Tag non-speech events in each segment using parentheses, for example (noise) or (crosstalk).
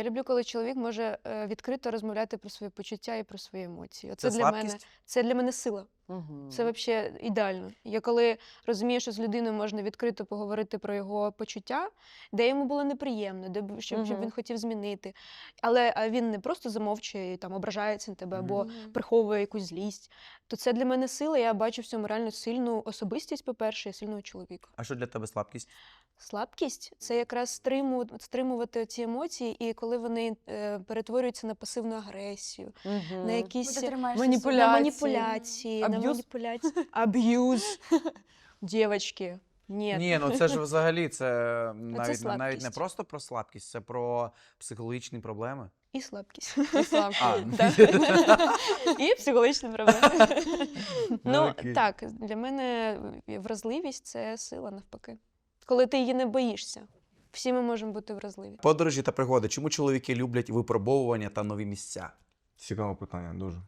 Я люблю, коли чоловік може е, відкрито розмовляти про свої почуття і про свої емоції. Оце Це для мене це для мене сила. Мгм. Це взагалі ідеально. Я коли розумію, що з людиною можна відкрито поговорити про його почуття, де йому було неприємно, де щоб, щоб він хотів змінити. Але він не просто замовчує і там ображається на тебе або Мгм. приховує якусь злість. То це для мене сила. Я бачу в цьому реально сильну особистість, по-перше, і сильного чоловіка. А що для тебе слабкість? Слабкість це якраз стриму, стримувати ці емоції, і коли вони е, перетворюються на пасивну агресію, Мгм. на якісь маніпуляції, на маніпуляції. Аб'юз? на (laughs) маніпуляції. Аб'юз. Дівочки. Ні. Ні, ну це ж взагалі це навіть, не- навіть не слабкість. просто про слабкість, це про психологічні проблеми. І слабкість. І слабкість. А. (laughs) (laughs) І психологічні проблеми. Ну Окей. так, для мене вразливість це сила навпаки. Коли ти її не боїшся. Всі ми можемо бути вразливі. Подорожі та пригоди. Чому чоловіки люблять випробовування та нові місця? Цікаве питання, дуже.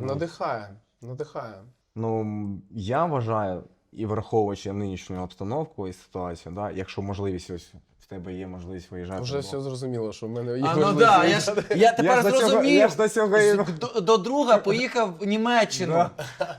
Надихає, надихає. Ну, я вважаю, і враховуючи нинішню обстановку і ситуацію, да, якщо можливість ось в тебе є можливість виїжджати. Вже бо- все зрозуміло, що в мене є А ну да, я ж я тепер ж до цього- зрозумів. я ж до цього і- До, до друга поїхав в Німеччину.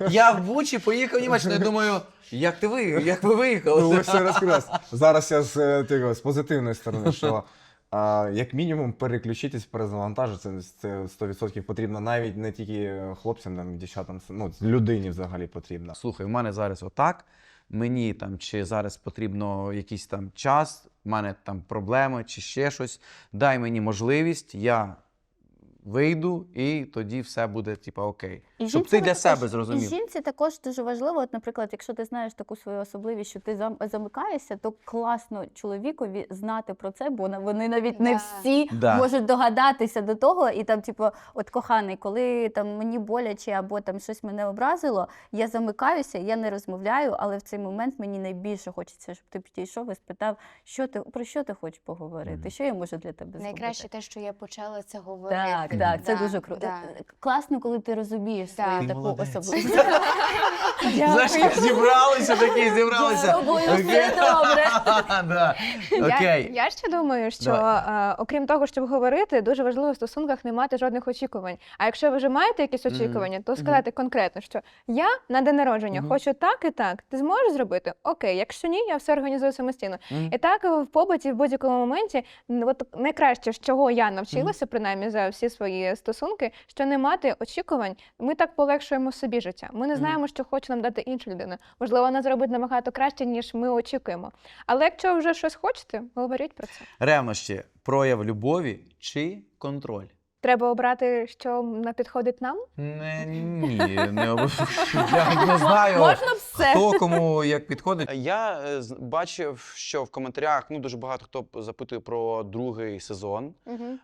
Я в Бучі поїхав в Німеччину. Я думаю, як ти виїхав? Як ви виїхали? Ну, ви все розкрилось. Зараз я з, е, типу, з позитивної сторони, що а, як мінімум переключитись, перезавантажити, це, це 100% потрібно навіть не тільки хлопцям, там, дівчатам, ну, людині взагалі потрібно. Слухай, в мене зараз отак. Мені там чи зараз потрібно якийсь там час, в мене там проблеми чи ще щось. Дай мені можливість, я вийду, і тоді все буде, типа, окей. І Щоб ти для також- себе І зрозумів. жінці також дуже важливо, от, наприклад, якщо ти знаєш таку свою особливість, що ти зам- замикаєшся, то класно чоловікові знати про це, бо на- вони навіть не всі Да. можуть догадатися до того, і там, типу, от коханий, коли там мені боляче або там щось мене образило, я замикаюся, я не розмовляю, але в цей момент мені найбільше хочеться, щоб ти підійшов і спитав, що ти про що ти хочеш поговорити, Мгм. що я можу для тебе зробити. Найкраще те, що я почала це говорити. Так, так, це Да, дуже круто. да. Класно, коли ти розумієш Свою таку молодець. особливість. (laughs) Знаєш, як зібралися такі, зібралися. З тобою все добре. (laughs) Да. Окей. Я, я ще думаю, що е, окрім того, щоб говорити, дуже важливо в стосунках не мати жодних очікувань. А якщо ви вже маєте якісь очікування, то сказати конкретно, що я на день народження хочу так і так. Ти зможеш зробити? Окей, якщо ні, я все організую самостійно. Мгм. І так в побуті в будь-якому моменті, н- от найкраще, з чого я навчилася, принаймні за всі свої стосунки, що не мати очікувань, ми так полегшуємо собі життя. Ми не знаємо, що хоче нам дати інша людина. Можливо, вона зробить набагато краще, ніж ми очікуємо. Але якщо вже щось хочете, говоріть про це. Ревнощі прояв любові чи контроль? Треба обрати, що на підходить нам. Не, ні, не. (laughs) Я не знаю. Можна все. Хто кому як підходить? Я е, з- бачив, що в коментарях ну дуже багато хто п- запитує про другий сезон,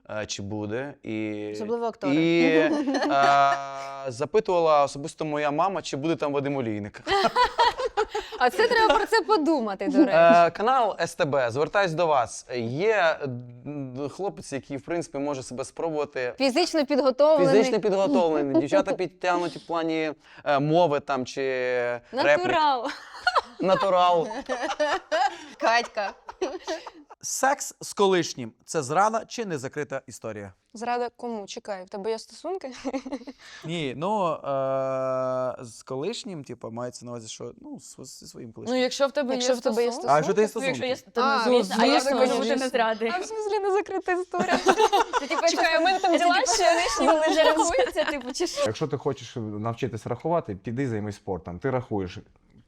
е, чи буде, і Особливо актори. І (laughs) е, запитувала особисто моя мама, чи буде там Вадим Олійник. А це треба про це подумати, до речі. Е, канал СТБ, звертаюсь до вас. Є м, хлопець, який в принципі може себе спробувати. Фізично підготовлений. Фізично підготовлений, дівчата підтягнуті в плані е, мови там чи реплік. Натурал. Натурал. Катька. Секс з колишнім це зрада чи не закрита історія? Зрада кому? Чекай, в тебе є стосунки? (laughs) Ні, ну е, з колишнім, типу, мається на увазі, що ну, з- зі своїм Ну, колишнім. якщо в тебе Якщо є в тебе є стосунки. а якщо ти є Ну, якщо є стосунки? то, А, ну, звісно, а я звісно, також звісно. не зради. А в смислі не закрита історія. (laughs) Чекай, у мене там діла ще вони не рахуються, типу, чи що? Якщо ти хочеш навчитись рахувати, піди займись спортом. Ти рахуєш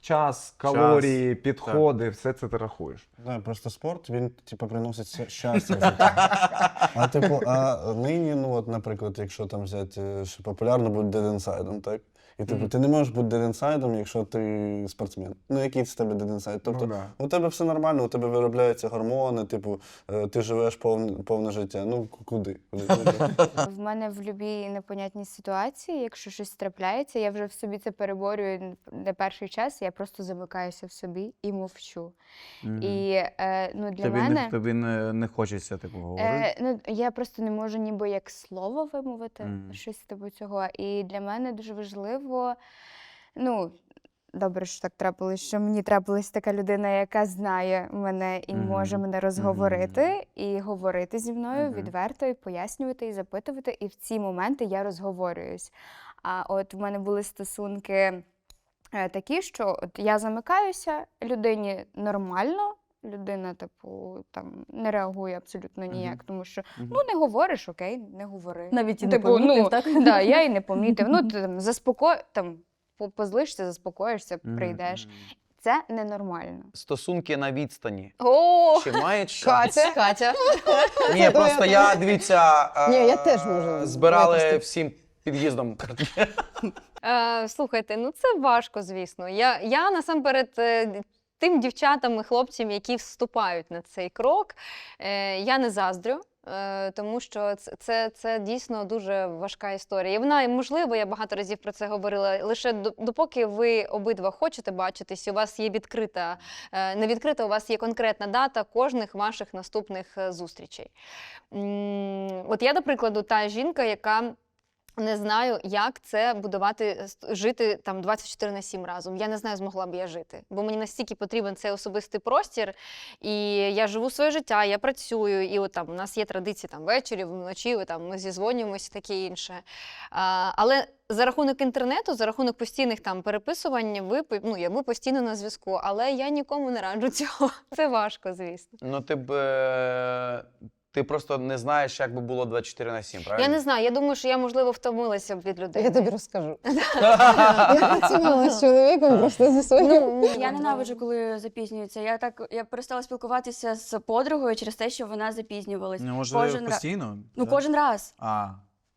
час, калорії, підходи, все це ти рахуєш. Да, просто спорт, він типу, приносить щ- щастя в життя. (laughs) А типу, а нині, ну от, наприклад, якщо там взяти, е, що популярно буде Dead Inside, так? І типу, ти не можеш бути дедінсайдом, якщо ти спортсмен. Ну, який з тебе дедінсайд? Тобто, ну, да. у тебе все нормально, у тебе виробляються гормони, типу, е, ти живеш повне, повне життя. Ну, ку- куди? куди? (laughs) куди? В мене в будь-якій непонятній ситуації, якщо щось трапляється, я вже в собі це переборюю не перший час, я просто замикаюся в собі і мовчу. І е, ну, для тобі, мене не, тобі не, не хочеться типу говорити. е, ну, я просто не можу ніби як слово вимовити, Мгм. щось типу цього. І для мене дуже важливо, ну. добре, що так трапилось, що мені трапилась така людина, яка знає мене і може мене розговорити, і говорити зі мною Мгм. відверто, і пояснювати, і запитувати. І в ці моменти я розговорююсь. А от в мене були стосунки е, такі, що от я замикаюся, людині нормально. Людина, типу, там не реагує абсолютно ніяк, тому що ну не говориш, окей, не говори. Навіть і не Типу, помітив, ну, так? Да, я і не (laughs) помітив. Ну, ти там заспоко... там по- позлишся, заспокоїшся, прийдеш. Це ненормально. Стосунки на відстані. О, Чи мають (laughs) шанс? Катя. Катя. Ні, просто я дивіться. е, (laughs) Ні, я теж можу Збирали випустити. всім під'їздом. Е, слухайте, ну це важко, звісно. Я, я насамперед е, тим дівчатам і хлопцям, які вступають на цей крок, е, я не заздрю. е, Тому що це, це, це дійсно дуже важка історія. І вона, можливо, я багато разів про це говорила. Лише до- допоки ви обидва хочете бачитись, у вас є відкрита, е, не відкрита, у вас є конкретна дата кожних ваших наступних зустрічей. От я, до прикладу, та жінка, яка не знаю, як це будувати, жити там 24 на 7 разом. Я не знаю, змогла б я жити. Бо мені настільки потрібен цей особистий простір, і я живу своє життя, я працюю, і от там у нас є традиції там ввечері, вночі, от, там ми зізвонюємося, таке інше. А, але за рахунок інтернету, за рахунок постійних там переписувань, ви ну, я ви постійно на зв'язку, але я нікому не раджу (laughs) цього. Це важко, звісно. Ну, ти б. Ти просто не знаєш, як би було 24 на 7, правильно? Я не знаю, я думаю, що я можливо втомилася б від людей. Я тобі розкажу. (laughs) Я працювала з чоловіком просто зі своїм. Я ненавиджу, коли запізнюються. Я так я перестала спілкуватися з подругою через те, що вона запізнювалась. Не може постійно? Ну, кожен раз. А.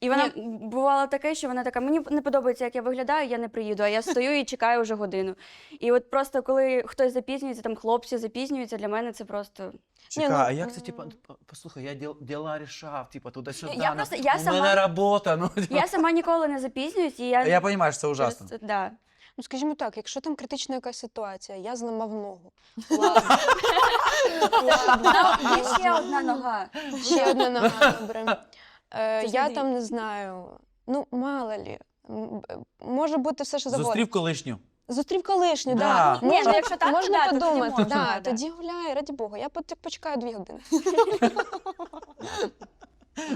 І вона бувало таке, що вона така: мені не подобається, як я виглядаю, я не приїду. А я стою і чекаю вже годину. І от просто коли хтось запізнюється, там хлопці запізнюються, для мене це просто. Чекай, ну, а як це, м. типа, послухай, я діл, діла рішав, типа, туди-сюди. Я просто- я у сама- мене робота, ну. Я сама ніколи не запізнююсь, і я, Я розумію, що це ужасно. Через- Да. Ну, скажімо так, якщо там критична якась ситуація, я зламав ногу. Є (laughs) ще одна нога. Ще одна нога, добре. Е, Це ж я не там не знаю. Ну, мало лі. М, б- Може бути все, що завгодно. Зустрів колишню. Зустрів колишню, Да. да. Ні, ну, якщо так, то можна да, то тоді подумати. можна, да, да, да. Тоді гуляй, раді Бога. Я пот- почекаю дві години.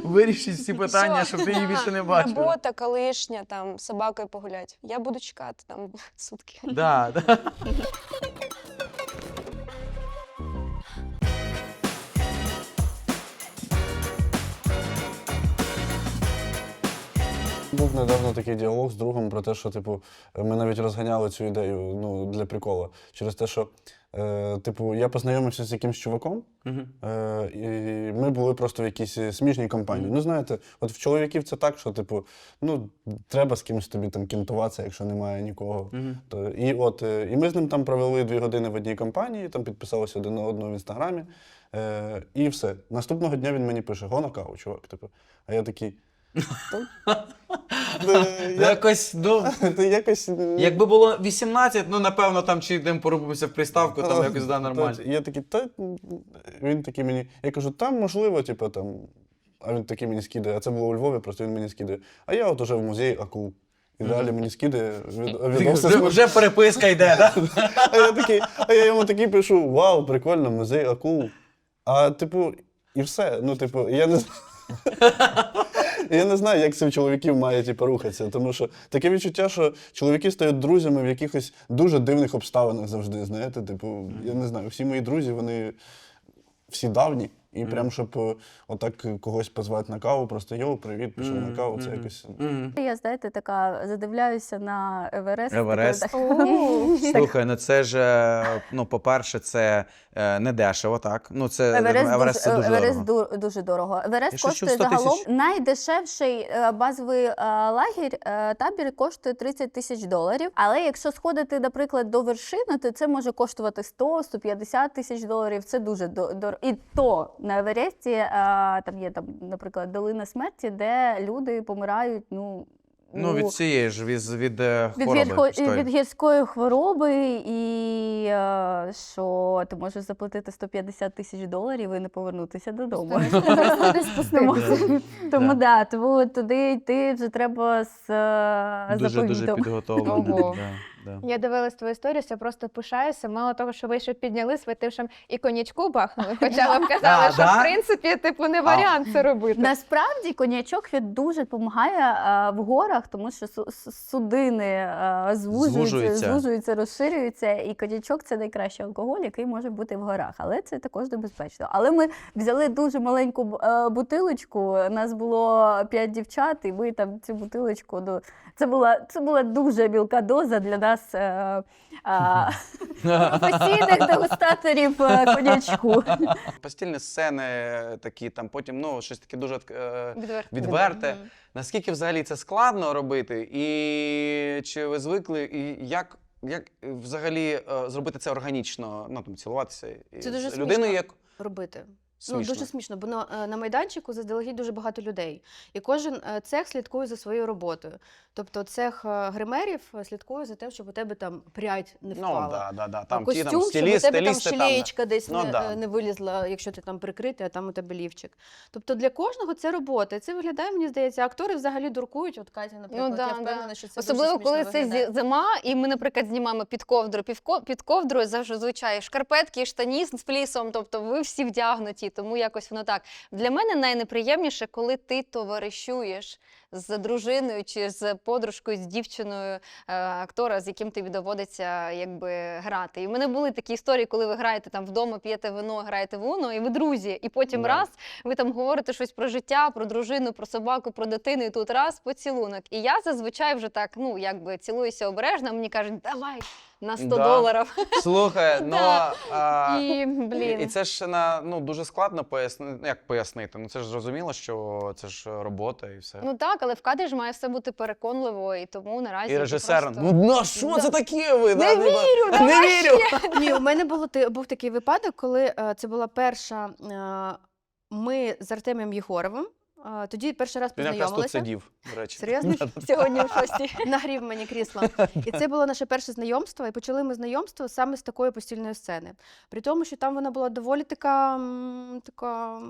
Вирішить всі питання, щоб ти її більше не бачив. Робота, колишня, там, з собакою погулять. Я буду чекати там (laughs) сутки. Да, да. Був недавно такий діалог з другом про те, що, типу, ми навіть розганяли цю ідею ну, для прикола. Через те, що, е, типу, я познайомився з якимсь чуваком, е, і ми були просто в якійсь сміжній компанії. Ну, знаєте, от в чоловіків це так, що, типу, ну, треба з кимось тобі там кінтуватися, якщо немає нікого. То, і, от, е, і ми з ним там провели дві години в одній компанії, там підписалися один на одного в інстаграмі. Е, і все. Наступного дня він мені пише: го на каву, чувак. Типу. А я такий. «Та, е, я- Якось, ну, (laughs) Ти якось. м, якби було 18, ну, напевно, там чи йдемо порубимося в приставку, там якось да, та, нормально. Я такий, та м, він такий мені. Я кажу, там можливо, типу, там. А він такий мені скидає. А це було у Львові, просто він мені скидає. А я от уже в музеї акул. І далі мені скидає від, відоси Вже, вже переписка йде, так? (laughs) А я такий, а я йому такий пишу: Вау, прикольно, музей акул. А типу, і все. Ну, типу, я не знаю. (laughs) Я не знаю, як це в чоловіків має типу, рухатися. Тому що таке відчуття, що чоловіки стають друзями в якихось дуже дивних обставинах завжди. Знаєте, типу, я не знаю, всі мої друзі, вони всі давні. І прям щоб е, отак когось позвати на каву, просто йоу, привіт, пішов на каву. Це якось. Я, знаєте, така задивляюся на Еверест. Еверест. Слухай, ну це ж, е, ну, по-перше, це е, не дешево, так? Ну, це Еверест, Еверест це дуже, дуже Еверест дорого. ду- дуже дорого. Еверест коштує загалом тисяч? найдешевший е, базовий е, лагерь, е, табір коштує 30 тисяч доларів. Але якщо сходити, наприклад, до вершини, то це може коштувати 100-150 тисяч доларів. Це дуже дорого. І то на Евересті е, там є там, наприклад, долина смерті, де люди помирають. Ну Ну, від цієї ж, від, від е, від, хвороби. гірко- від гірської хвороби, і е, що ти можеш заплатити 150 тисяч доларів і не повернутися додому. Тому, да, тому туди йти вже треба з е, Дуже дуже підготовлено. Да. Я дивилась твою історію, я просто пишаюся. Мало того, що ви ще підняли святившим і конячку бахнули, хоча (laughs) вам казали, що в принципі типу не варіант це робити. Насправді конячок він дуже допомагає в горах, тому що су- су- судини а, звужуються, Звужуються. розширюються, і конячок це найкращий алкоголь, який може бути в горах. Але це також небезпечно. Але ми взяли дуже маленьку е, бутилочку. Нас було п'ять дівчат, і ми там цю бутилочку. Ну, це була це була дуже мілка доза для нас. Е, (laughs) а, Професійних дегустаторів е, конячку. (laughs) Постільні сцени такі, там потім ну, щось таке дуже е, відверте. Наскільки взагалі це складно робити? І чи ви звикли, і як, як взагалі е, зробити це органічно? Ну там цілуватися Це дуже людиною, як робити. Смішно. Ну, дуже смішно, бо на, е, на майданчику заздалегідь дуже багато людей. І кожен е, цех слідкує за своєю роботою. Тобто цех е, гримерів слідкує за тим, щоб у тебе там прядь не Ну, да, да, да. А Там ті костюм, там щоб у стиліст, тебе там стилісти там. да. десь Ну, не, да. не вилізла, якщо ти там прикритий, а там у тебе лівчик. Тобто для кожного це робота. І це виглядає, мені здається, актори взагалі дуркують. От Катя, наприклад, Ну, да, я да. впевнена, що це Особливо, дуже коли це виглядає. зі- зима, і ми, наприклад, знімаємо під ковдру. Під ковдрою зазвичай шкарпетки, штані з флісом, тобто ви всі вдягнуті, тому якось воно так. Для мене найнеприємніше, коли ти товаришуєш з дружиною чи з подружкою, з дівчиною е, актора, з яким тобі доводиться якби грати. І в мене були такі історії, коли ви граєте там вдома, п'єте вино, граєте в Уно, і ви друзі, і потім Да. раз ви там говорите щось про життя, про дружину, про собаку, про дитину, і тут раз поцілунок. І я зазвичай вже так, ну якби цілуюся обережно, мені кажуть, давай на 100 Да. доларів. Слухай, (laughs) ну Да. а, І, блін. І це ж на ну дуже складно пояснити. Як пояснити? Ну це ж зрозуміло, що це ж робота і все. Ну так, але в кадрі ж має все бути переконливо, і тому наразі. і режисер, просто- ну на що Да. це таке? Ви Не да, вірю, не давай вірю. Ні, у мене було був такий випадок, коли е, це була перша. е, Ми з Артемієм Єгоровим. е, Тоді перший раз Він тут познайомилися. сидів, до речі. Серйозно? Сьогодні о шостій. Нагрів мені крісло. І це було наше перше знайомство. І почали ми знайомство саме з такої постільної сцени. При тому, що там вона була доволі така, така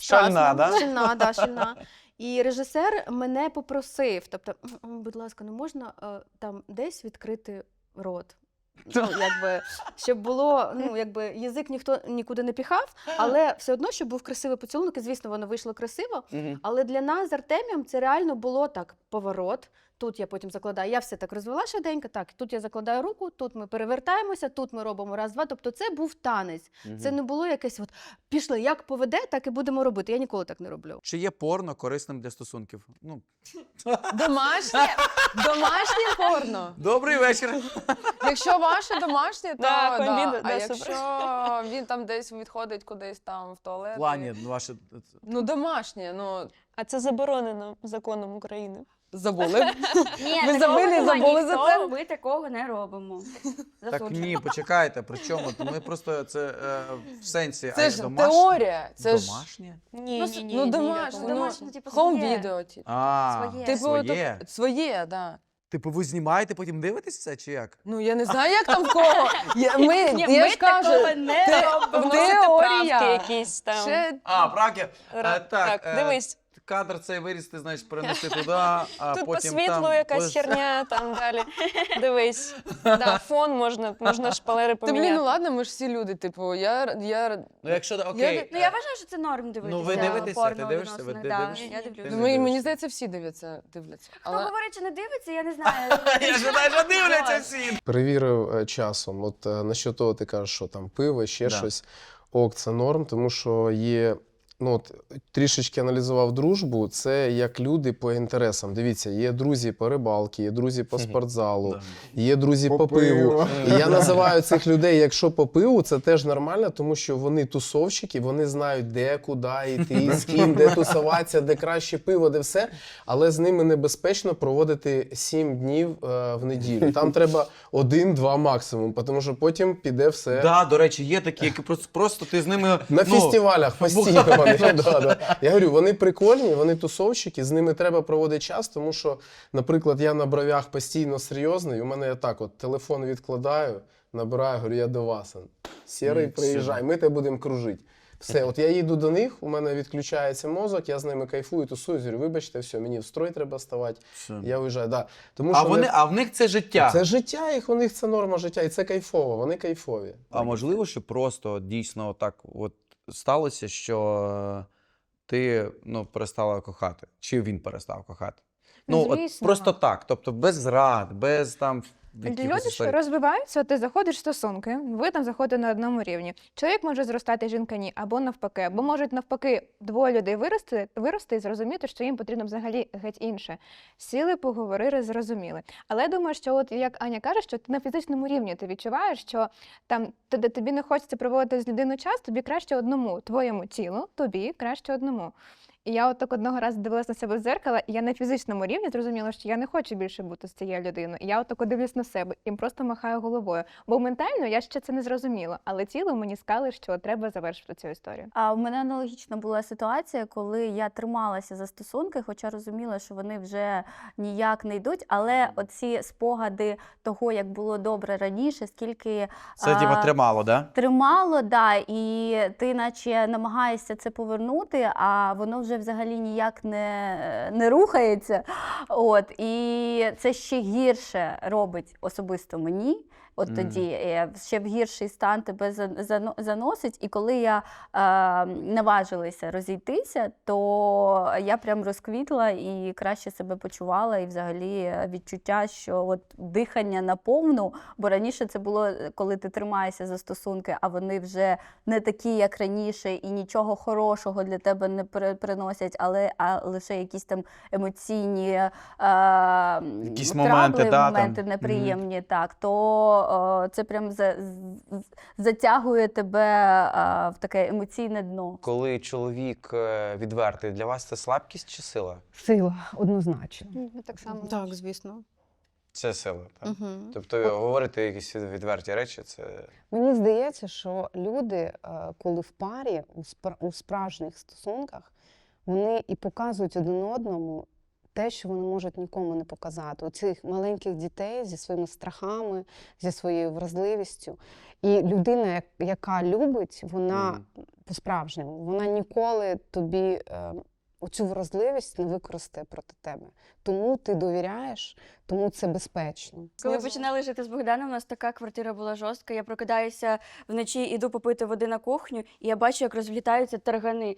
Шальна, да? Шальна, да, шальна. І режисер мене попросив: тобто, будь ласка, не можна е, там десь відкрити рот. Ну, (laughs) якби, щоб було, ну, якби язик ніхто нікуди не піхав, але все одно, щоб був красивий поцілунок, і звісно, воно вийшло красиво. Але для нас з Артемієм це реально було так: поворот. Тут я потім закладаю. Я все так розвела швиденько. Так, тут я закладаю руку, тут ми перевертаємося, тут ми робимо раз-два. Тобто це був танець. Це не було якесь от пішли, як поведе, так і будемо робити. Я ніколи так не роблю. Чи є порно корисним для стосунків? Ну Домашнє, домашнє порно. добрий вечір. Якщо ваше домашнє, то Да, да. а якщо він там десь відходить кудись там в туалет. Плані ваше Ну, домашнє, ну А це заборонено законом України. (laughs) забули. Ні, Ви такого забили, нема, забули за ніхто, це? Ми такого не робимо. (laughs) так ні, почекайте. При чому? То Ми просто це е, в сенсі. Це а ж домашнє? теорія. Це ж домашнє? Ні, Ну, ні, ні. ну ні, домашнє, ну, ну, домашнє, типу, хом своє. відео. ті. А, Своє. Типу, своє. так, своє, да. Типу, ви знімаєте, потім дивитесь це чи як? Ну я не знаю, як там в кого. (laughs) Я, ми, Ні, я ми ж кажу, такого не робимо. в теорія. якісь там. Ще А, правки. Ра- Е, так, е, дивись, Кадр цей вирізти, значить, перенести (laughs) туди, а тут по потім світлу там. якась херня, там (laughs) далі. Дивись. Да, фон можна, можна шпалери Та блін, поміняти. ну ладно, ми ж всі люди. Типу, я, я Ну, якщо окей. Ну я вважаю, що це норм дивитися. Ну, ви дивитеся? порно Ти дивишся? Ви ти да. дивишся? Я Ти дивлюся. не ну, мені, мені дивишся? здається, всі дивляться. дивляться. Хто Але... говорить, що не дивиться, я не знаю. (laughs) Я ж знаю, що дивляться всі. Перевірив е, часом. От е, на що того ти кажеш, що там пиво, ще Да. щось. Ок, це норм, тому що є. Ну, от, трішечки аналізував дружбу, це як люди по інтересам. Дивіться, є друзі по рибалки, є друзі по спортзалу, є друзі по, По пиву. І я називаю цих людей, якщо по пиву, це теж нормально, тому що вони тусовщики, вони знають, де, куди йти, з ким, де тусуватися, де краще пиво, де все. Але з ними небезпечно проводити 7 днів е, в неділю. Там треба один-два максимум, тому що потім піде все. Да, до речі, є такі, які просто, просто ти з ними. На ну, фестивалях постійно. Да, да. Я говорю, вони прикольні, вони тусовщики, з ними треба проводити час, тому що, наприклад, я на бровях постійно серйозний, у мене я так от телефон відкладаю, набираю, говорю, я до вас. Сірий, приїжджай, ми тебе будемо кружити. Все, от я їду до них, у мене відключається мозок, я з ними кайфую, тусую, говорю, вибачте, все, мені в строй треба ставати. Все. Я уїжджаю. Да. Тому, А що вони, а в них це життя. Це життя їх, у них це норма життя, і це кайфово, вони кайфові. А можливо, що просто дійсно так от сталося, що ти ну, перестала кохати, чи він перестав кохати? Ну, Ну, от просто так. Тобто без зрад, без там. Люди ж розвиваються, ти заходиш в стосунки, ви там заходите на одному рівні. Чоловік може зростати, жінка ні, або навпаки, або можуть навпаки двоє людей вирости, вирости і зрозуміти, що їм потрібно взагалі геть інше. Сіли, поговорили, зрозуміли. Але я думаю, що от як Аня каже, що ти на фізичному рівні ти відчуваєш, що там де тобі не хочеться проводити з людиною час, тобі краще одному, твоєму тілу, тобі краще одному. І я от так одного разу дивилася на себе в зеркало, і я на фізичному рівні зрозуміла, що я не хочу більше бути з цією людиною. І я от тако дивлюсь на себе і просто махаю головою. Бо ментально я ще це не зрозуміла, але тіло мені сказали, що треба завершити цю історію. А в мене аналогічна була ситуація, коли я трималася за стосунки, хоча розуміла, що вони вже ніяк не йдуть. Але оці спогади того, як було добре раніше, скільки Це а, тримало, да? тримало, да, і ти наче намагаєшся це повернути, а воно вже взагалі ніяк не, не рухається. От, і це ще гірше робить особисто мені. От тоді е, ще в гірший стан тебе заносить. І коли я е, наважилася розійтися, то я прям розквітла і краще себе почувала, і взагалі е, відчуття, що от дихання на повну, бо раніше це було, е, коли ти тримаєшся за стосунки, а вони вже не такі, як раніше, і нічого хорошого для тебе не при- приносять, але а лише якісь там емоційні е, Якісь трабли, моменти, да, там. моменти Мгм. неприємні, так, то це прям за, затягує тебе е, в таке емоційне дно. Коли чоловік е, відвертий, для вас це слабкість чи сила? Сила, однозначно. Так само. Так, звісно. Це сила, так? Угу. Тобто говорити якісь відверті речі, це Мені здається, що люди, е, коли в парі, у справжніх стосунках, вони і показують один одному те, що вони можуть нікому не показати. У цих маленьких дітей зі своїми страхами, зі своєю вразливістю. І людина, яка любить, вона mm. по-справжньому, вона ніколи тобі е, оцю вразливість не використає проти тебе. Тому ти довіряєш, тому це безпечно. Коли починали жити з Богданом, у нас така квартира була жорстка. Я прокидаюся вночі, іду попити води на кухню, і я бачу, як розлітаються таргани.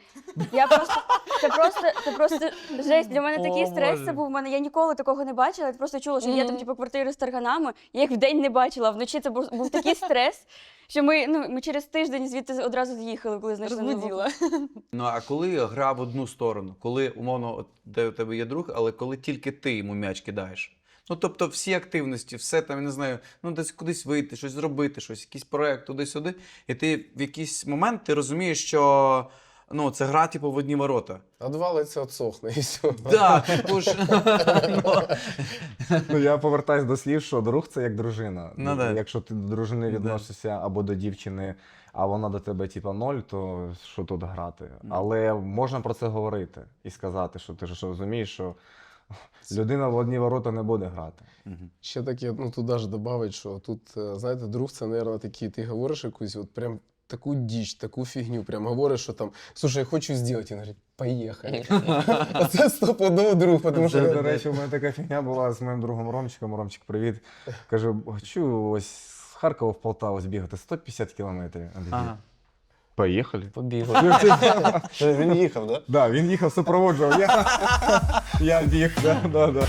Я просто це просто це просто жесть. Для мене такий О, стрес Боже. це був. У мене я ніколи такого не бачила. Я просто чула, що є там типу квартири з тарганами. Я їх вдень не бачила. а Вночі це був, був такий стрес, що ми ну ми через тиждень звідти одразу з'їхали, коли знайшли нову. Розбуділа. Ну а коли гра в одну сторону, коли умовно от, де у тебе є друг, але коли тільки ти йому м'яч кидаєш. Ну тобто всі активності, все там, я не знаю, ну десь кудись вийти, щось зробити, щось, якийсь проект туди-сюди. І ти в якийсь момент ти розумієш, що ну, це гра, типу, в одні ворота. Одвалиться, отсохне і все. Так, типу ж. ну, Ну, я повертаюсь до слів, що друг це як дружина. Ну, да. Якщо ти до дружини відносишся або до дівчини, а вона до тебе, типа, ноль, то що тут грати? Але можна про це говорити і сказати, що ти ж розумієш, що (laughs) людина в одні ворота не буде грати. Ще таке, ну туди ж додавить, що тут, е, знаєте, друг це, мабуть, такий, ти говориш якусь, от прям таку діч, таку фігню, прям говориш, що там, слушай, я хочу зробити. Він говорить, поїхали. (laughs) А це стопудово друг, тому Це, до речі, у мене така фігня була з моїм другом Ромчиком. Ромчик, привіт. Кажу, хочу ось з Харкова в Полтаву збігати 150 кілометрів. Ага. Поїхали. Побігли. Він їхав, так? Да? Да, він їхав, супроводжував. Я, (laughs) я біг. Да, да, да.